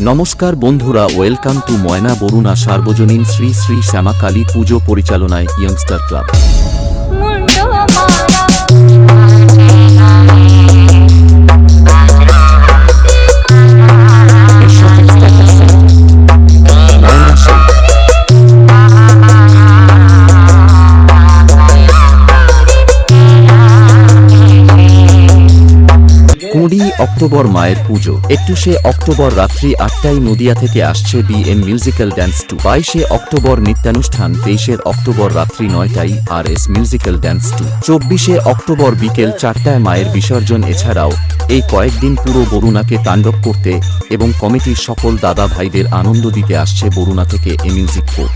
নমস্কার বন্ধুরা welcome to ময়না বরুণা সার্বজনীন শ্রী শ্রী শ্যামাকালী পুজো পরিচালনায় ইয়ংস্টার ক্লাব কুড়ি অক্টোবর মায়ের পুজো। একুশে অক্টোবর রাত্রি আটটায় নদিয়া থেকে আসছে B M musical dance two বাইশে অক্টোবর নৃত্যানুষ্ঠান, তেইশের অক্টোবর রাত্রি নয়টায় R S musical dance two চব্বিশে অক্টোবর বিকেল চারটায় মায়ের বিসর্জন। এছাড়াও, এই কয়েকদিন পুরো বরুণাকে তাণ্ডব করতে এবং কমিটির সকল দাদা ভাইদের আনন্দ দিতে আসছে বরুণা থেকে এ মিউজিক ফোর